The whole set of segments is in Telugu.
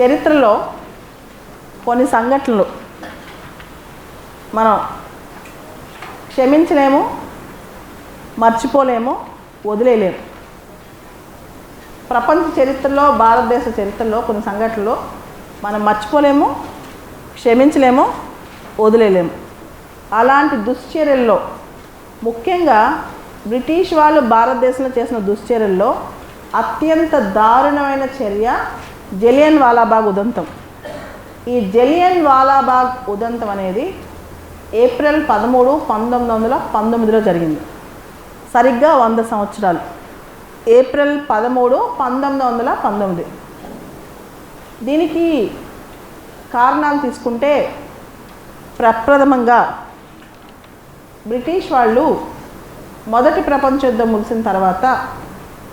చరిత్రలో కొన్ని సంఘటనలు మనం క్షమించలేము మర్చిపోలేము వదిలేయలేము. ప్రపంచ చరిత్రలో భారతదేశ చరిత్రలో కొన్ని సంఘటనలు మనం మర్చిపోలేము క్షమించలేము వదిలేయలేము. అలాంటి దుశ్చర్యల్లో ముఖ్యంగా బ్రిటిష్ వాళ్ళు భారతదేశంలో చేసిన దుశ్చర్యల్లో అత్యంత దారుణమైన చర్య జలియన్ వాలాబాగ్ ఉదంతం. ఈ జలియన్ వాలాబాగ్ ఉదంతం అనేది ఏప్రిల్ పదమూడు పంతొమ్మిది వందల పంతొమ్మిదిలో జరిగింది. సరిగ్గా వంద సంవత్సరాలు. ఏప్రిల్ పదమూడు పంతొమ్మిది వందల పంతొమ్మిది. దీనికి కారణాలు తీసుకుంటే ప్రప్రథమంగా బ్రిటిష్ వాళ్ళు మొదటి ప్రపంచ యుద్ధం ముగిసిన తర్వాత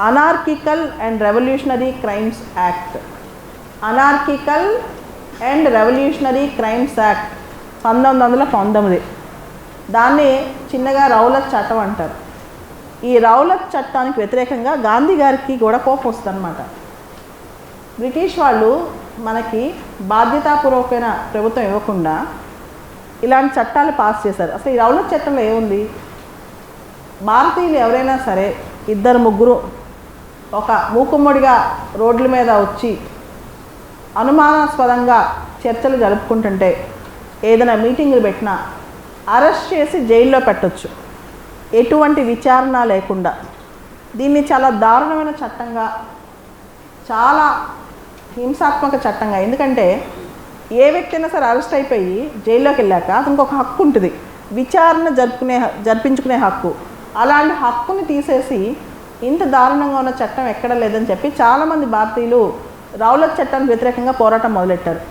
anarchical and revolutionary crimes act anarchical and revolutionary crimes act పంతొమ్మిది వందల పంతొమ్మిది. దాన్ని చిన్నగా రౌలత్ చట్టం అంటారు. ఈ రౌలత్ చట్టానికి వ్యతిరేకంగా గాంధీ గారికి కూడా కోపం వస్తుందన్నమాట. బ్రిటిష్ వాళ్ళు మనకి బాధ్యతాపూర్వకమైన ప్రభుత్వం ఇవ్వకుండా ఇలాంటి చట్టాలు పాస్ చేశారు. అసలు ఈ రౌలత్ చట్టంలో ఏముంది? భారతీయులు ఎవరైనా సరే ఇద్దరు ముగ్గురు ఒక మూకుమ్మడిగా రోడ్ల మీద వచ్చి అనుమానాస్పదంగా చర్చలు జరుపుకుంటుంటే ఏదైనా మీటింగులు పెట్టినా అరెస్ట్ చేసి జైల్లో పెట్టొచ్చు. ఎటువంటి విచారణ లేకుండా. దీన్ని చాలా దారుణమైన చట్టంగా చాలా హింసాత్మక చట్టంగా. ఎందుకంటే ఏ వ్యక్తి అయినా సరే అరెస్ట్ అయిపోయి జైల్లోకి వెళ్ళాక అతనికి ఒక హక్కు ఉంటుంది. విచారణ జరుపుకునే జరిపించుకునే హక్కు. అలాంటి హక్కుని తీసేసి ఇంత దారుణంగా ఉన్న చట్టం ఎక్కడ లేదని చెప్పి చాలామంది భారతీయులు రౌలత్ చట్టానికి వ్యతిరేకంగా పోరాటం మొదలెట్టారు.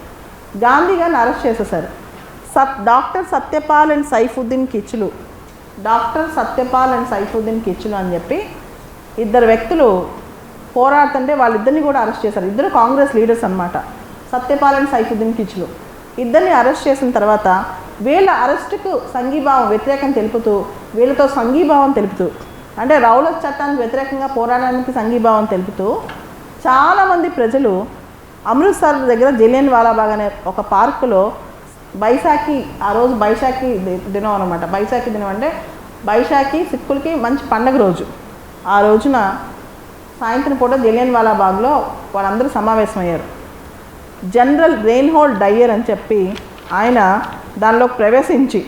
గాంధీ గారిని అరెస్ట్ చేసేసారు సత్ doctor Satyapal and Saifuddin Kitchlew doctor Satyapal and Saifuddin Kitchlew అని చెప్పి ఇద్దరు వ్యక్తులు పోరాడుతుంటే వాళ్ళిద్దరిని కూడా అరెస్ట్ చేశారు. ఇద్దరు కాంగ్రెస్ లీడర్స్ అన్నమాట. సత్యపాల్ అండ్ సైఫుద్దీన్ కిచ్లు ఇద్దరిని అరెస్ట్ చేసిన తర్వాత వీళ్ళ అరెస్టుకు సంఘీభావం వ్యతిరేకం తెలుపుతూ వీళ్ళతో సంఘీభావం తెలుపుతూ అంటే రౌలత్ చట్టానికి వ్యతిరేకంగా పోరాడడానికి సంఘీభావం తెలుపుతూ చాలామంది ప్రజలు అమృత్సర్ దగ్గర జలియన్ వాలాబాగ్ అనే ఒక పార్కులో బైశాఖి ఆ రోజు బైశాఖి దినం అనమాట బైశాఖి దినం అంటే బైశాఖి సిక్కులకి మంచి పండగ రోజు. ఆ రోజున సాయంత్రం పూట జలియన్ వాలాబాగ్లో వాళ్ళందరూ సమావేశమయ్యారు. జనరల్ రెయిన్హోల్డ్ డయ్యర్ అని చెప్పి ఆయన దానిలోకి ప్రవేశించి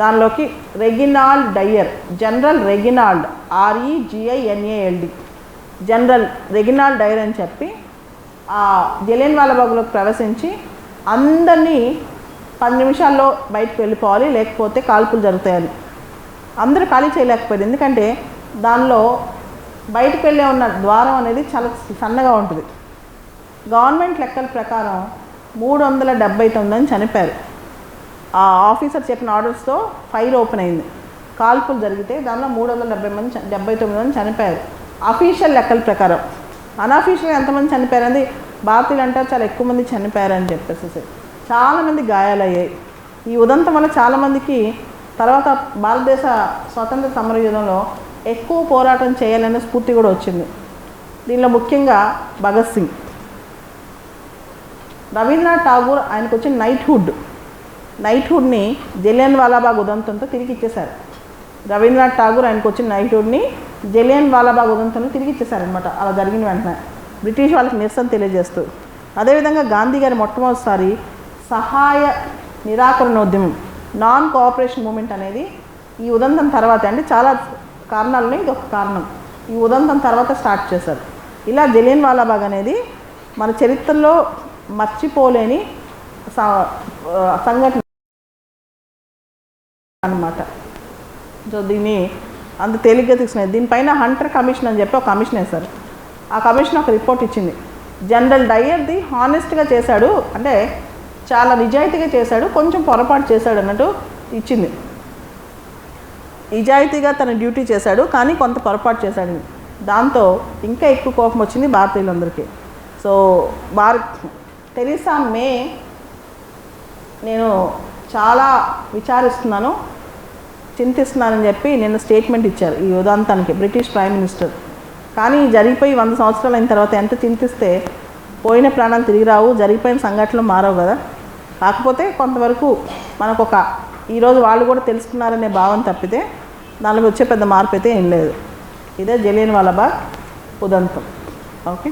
దానిలోకి రెగినాల్డ్ డయ్యర్ జనరల్ రెగినాల్డ్ ఆర్ఈజిఐఎన్ఏఎల్డి జనరల్ రెగినాల్ డైర్ అని చెప్పి ఆ జలియన్ వాలాబాగ్లోకి ప్రవేశించి అందరినీ పది నిమిషాల్లో బయటకు వెళ్ళిపోవాలి లేకపోతే కాల్పులు జరుగుతాయని. అందరూ ఖాళీ చేయలేకపోయారు. ఎందుకంటే దానిలో బయటకు వెళ్ళే ఉన్న ద్వారం అనేది చాలా సన్నగా ఉంటుంది. గవర్నమెంట్ లెక్కల ప్రకారం మూడు వందల డెబ్బై తొమ్మిది అని చనిపోయారు. ఆ ఆఫీసర్ చెప్పిన ఆర్డర్స్తో ఫైర్ ఓపెన్ అయింది. కాల్పులు జరిగితే దానిలో మూడు వందల డెబ్బై మంది డెబ్బై తొమ్మిది మంది చనిపోయారు. అఫీషియల్ లెక్కల ప్రకారం. అన్అఫీషియల్గా ఎంతమంది చనిపోయారని భారతీయులు అంటారు చాలా ఎక్కువ మంది చనిపోయారని చెప్పేసి. చాలామంది గాయాలయ్యాయి. ఈ ఉదంతం వల్ల చాలామందికి తర్వాత భారతదేశ స్వతంత్ర సమరయుధంలో ఎక్కువ పోరాటం చేయాలనే స్ఫూర్తి కూడా వచ్చింది. దీనిలో ముఖ్యంగా భగత్ సింగ్. రవీంద్రనాథ్ ఠాగూర్ ఆయనకు వచ్చిన నైట్హుడ్ నైట్హుడ్ని జలియన్ వాలాబాగ్ ఉదంతంతో తిరిగి ఇచ్చేశారు. రవీంద్రనాథ్ ఠాగూర్ ఆయనకు వచ్చిన నైట్హుడ్ని జలియన్ వాలాబాగ్ ఉదంతంలో తిరిగి ఇచ్చేశారనమాట అలా జరిగిన వెంటనే. బ్రిటిష్ వాళ్ళకి నిరసన తెలియజేస్తూ. అదేవిధంగా గాంధీ గారి మొట్టమొదటిసారి సహాయ నిరాకరణ ఉద్యమం నాన్ కోఆపరేషన్ మూమెంట్ అనేది ఈ ఉదంతం తర్వాత. అంటే చాలా కారణాలను ఇది ఒక కారణం. ఈ ఉదంతం తర్వాత స్టార్ట్ చేశారు. ఇలా జలియన్ వాలాబాగ్ అనేది మన చరిత్రలో మర్చిపోలేని సంఘటన అన్నమాట. సో దీన్ని అంత తేలిగ్గా తీసుకునేది దీనిపైన హంటర్ కమిషన్ అని చెప్పి ఒక కమిషన్ వేశారు. ఆ కమిషన్ ఒక రిపోర్ట్ ఇచ్చింది. జనరల్ డయ్యర్ది హానెస్ట్గా చేశాడు అంటే చాలా నిజాయితీగా చేశాడు కొంచెం పొరపాటు చేశాడు అన్నట్టు ఇచ్చింది. నిజాయితీగా తన డ్యూటీ చేశాడు కానీ కొంత పొరపాటు చేశాడు. దాంతో ఇంకా ఎక్కువ కోపం వచ్చింది భారతీయులందరికీ. సో భార టెరిసా మే నేను చాలా విచారిస్తున్నాను. చింతిస్తున్నానని చెప్పి నిన్న స్టేట్మెంట్ ఇచ్చారు ఈ ఉదాంతానికి బ్రిటిష్ ప్రైమ్ మినిస్టర్ కానీ జరిగిపోయి వంద సంవత్సరాలు అయిన తర్వాత ఎంత చింతిస్తే పోయిన ప్రాణాలు తిరిగి రావు జరిగిపోయిన సంఘటనలు మారవు కదా. కాకపోతే కొంతవరకు మనకు ఒక ఈరోజు వాళ్ళు కూడా తెలుసుకున్నారనే భావం తప్పితే దానిలో వచ్చే పెద్ద మార్పు అయితే ఏం లేదు. ఇదే జలియన్ బా ఉదంతం. ఓకే?